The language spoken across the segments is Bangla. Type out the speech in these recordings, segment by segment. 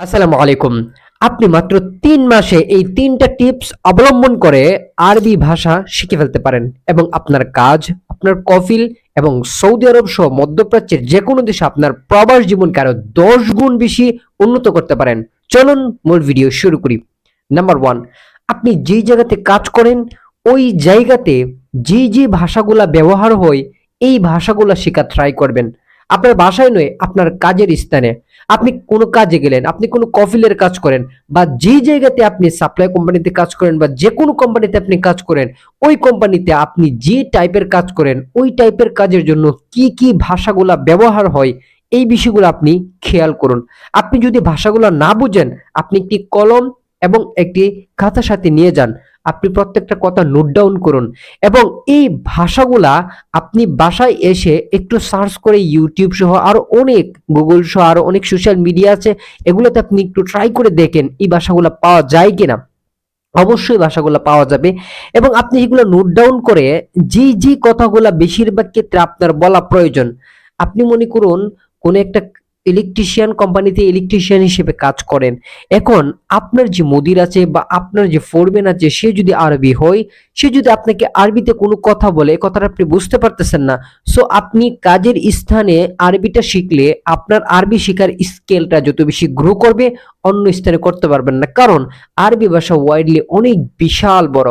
আসসালামু আলাইকুম। আপনি মাত্র তিন মাসে এই তিনটা টিপস অবলম্বন করে আরবি ভাষা শিখে ফেলতে পারেন এবং আপনার কাজ, আপনার কফিল এবং সৌদি আরব সহ মধ্যপ্রাচ্যের যে কোনো দেশে আপনার প্রবাস জীবনকে আরও দশ গুণ বেশি উন্নত করতে পারেন। চলুন মূল ভিডিও শুরু করি। নাম্বার ওয়ান, আপনি যেই জায়গাতে কাজ করেন, ওই জায়গাতে যে যে ভাষাগুলা ব্যবহার হয়, এই ভাষাগুলা শেখার ট্রাই করবেন। আপনার বাসায় নয়, আপনার কাজের স্থানে। আপনি কোনো কাজে গেলেন, আপনি কোনো কফিলের কাজ করেন বা যে জায়গাতে আপনি সাপ্লাই কোম্পানিতে কাজ করেন বা যে কোনো কোম্পানিতে আপনি কাজ করেন, ওই কোম্পানিতে আপনি যে টাইপের কাজ করেন, ওই টাইপের কাজের জন্য কি কি ভাষাগুলা ব্যবহার হয়, এই বিষয়গুলো আপনি খেয়াল করুন। আপনি যদি ভাষাগুলো না বুঝেন, আপনি একটি কলম এবং একটি খাতার সাথে নিয়ে যান। আপনি প্রত্যেকটা কথা নোট ডাউন করুন এবং এই ভাষাগুলা আপনি বাসায় এসে একটু সার্চ করে ইউটিউব সহ আরও অনেক গুগল সহ আরও অনেক সোশ্যাল মিডিয়া আছে, এগুলোতে আপনি একটু ট্রাই করে দেখেন এই ভাষাগুলো পাওয়া যায় কিনা। অবশ্যই ভাষাগুলো পাওয়া যাবে এবং আপনি এগুলো নোট ডাউন করে যে যে কথাগুলো বেশিরভাগ ক্ষেত্রে আপনার বলা প্রয়োজন, আপনি মনে করুন কোন একটা ইলেকট্রিশিয়ান কোম্পানিতে ইলেকট্রিশিয়ান হিসেবে কাজ করেন। এখন আপনার যে মুদির আছে বা আপনার যে ফোরম্যান আছে, সে যদি আরবি হয়, সে যদি আপনাকে আরবিতে কোনো কথা বলে কথাটা আপনি বুঝতে পারতেছেন না সো আপনি কাজের স্থানে আরবিটা শিখলে আপনার আরবি শেখার স্কেলটা যত বেশি গ্রো করবে, অন্য স্থানে করতে পারবেন না। কারণ আরবি ভাষা ওয়াইডলি অনেক বিশাল বড়।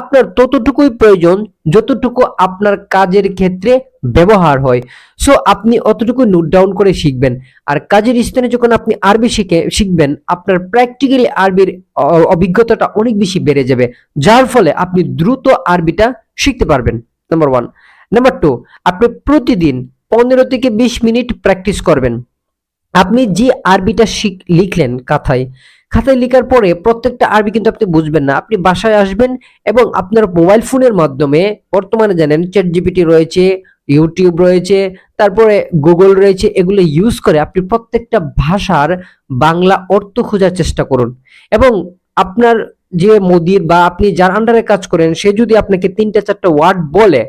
আপনার ততটুকুই প্রয়োজন, যতটুকু আপনার কাজের ক্ষেত্রে ব্যবহার হয়। সো আপনি অতটুকু নোট ডাউন করে শিখবেন। আর কাজের স্থানে যখন আপনি আরবি শিখে, শিখবেন, আপনার প্র্যাকটিক্যালি আরবির অভিজ্ঞতাটা অনেক বেশি বেড়ে যাবে। যার ফলে আপনি দ্রুত আরবিটা শিখতে পারবেন নাম্বার ওয়ান নাম্বার টু আপনি প্রতিদিন পনেরো থেকে বিশ মিনিট প্র্যাকটিস করবেন। আপনি যে আরবিটা শিখ, লিখলেন কাথায় খাতায় লেখার পরে প্রত্যেকটা আরবি কিন্তু আপনি বুঝবেন না। আপনি বাসায় আসবেন এবং আপনার মোবাইল ফোনের মাধ্যমে বর্তমানে জানেন চ্যাট জিপিটি রয়েছে ইউটিউব রয়েছে, তারপরে গুগল রয়েছে, এগুলো ইউজ করে আপনি প্রত্যেকটা ভাষার বাংলা অর্থ খোঁজার চেষ্টা করুন। এবং আপনার যে মোদির বা আপনি যার আন্ডারে কাজ করেন, সে যদি আপনাকে তিনটা চারটা ওয়ার্ড বলে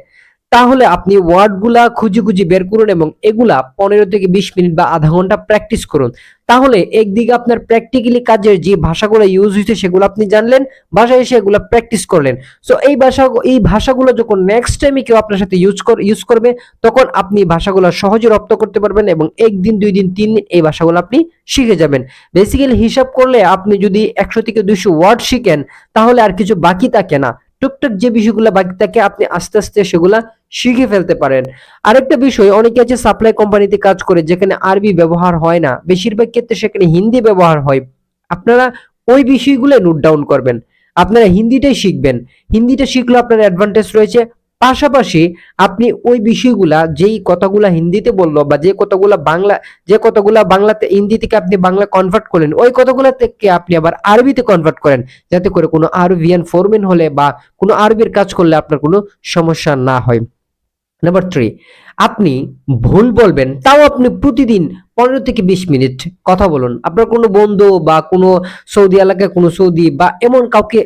তাহলে আপনি ওয়ার্ডগুলা খুঁজে খুঁজে বের করুন এবং এগুলা পনেরো থেকে বিশ মিনিট বা আধা ঘণ্টা প্র্যাকটিস করুন। তাহলে একদিকে আপনার প্র্যাকটিক্যালি কাজের যে ভাষাগুলো ইউজ হয়েছে সেগুলো আপনি জানলেন, বাসায় এসে এগুলো প্র্যাকটিস করলেন। সো এই ভাষা, এই ভাষাগুলো যখন নেক্সট টাইমে কেউ আপনার সাথে ইউজ ইউজ করবে, তখন আপনি ভাষাগুলো সহজে রপ্ত করতে পারবেন এবং একদিন, দুই দিন, তিন দিন এই ভাষাগুলো আপনি শিখে যাবেন। বেসিক্যালি হিসাব করলে আপনি যদি একশো থেকে দুইশো ওয়ার্ড শিখেন, তাহলে আর কিছু বাকি থাকে না। টুকটাক যে বিষয়গুলো বাকি থাকে, আপনি আস্তে আস্তে সেগুলা শিখে ফেলতে পারেন। আরেকটা বিষয়, অনেকে আছে সাপ্লাই কোম্পানিতে কাজ করে, যেখানে আরবি ব্যবহার হয় না। বেশিরভাগ ক্ষেত্রে সেখানে হিন্দি ব্যবহার হয়। আপনারা ওই বিষয়গুলো নোট ডাউন করবেন। আপনারা হিন্দিটাই শিখবেন। হিন্দিটা শিখলে আপনার অ্যাডভান্টেজ রয়েছে। পাশাপাশি আপনি ওই বিষয়গুলা, যেই কথাগুলা হিন্দিতে বলল বা যে কথাগুলা বাংলা, যে কথাগুলা বাংলাতে হিন্দি থেকে আপনি বাংলা কনভার্ট করলেন, ওই কথাগুলা থেকে আপনি আবার আরবিতে কনভার্ট করেন, যাতে করে কোনো আরবিয়ান ফোরম্যান হলে বা কোনো আরবির কাজ করলে আপনার কোনো সমস্যা না হয়। নাম্বার থ্রি আপনি ভুল বলবেন, তাও আপনি প্রতিদিন পনেরো থেকে বিশ মিনিট কথা বলুন। আপনার কোনো বন্ধু বা কোনো সৌদি এলাকায় কোনো সৌদি বা এমন কাউকে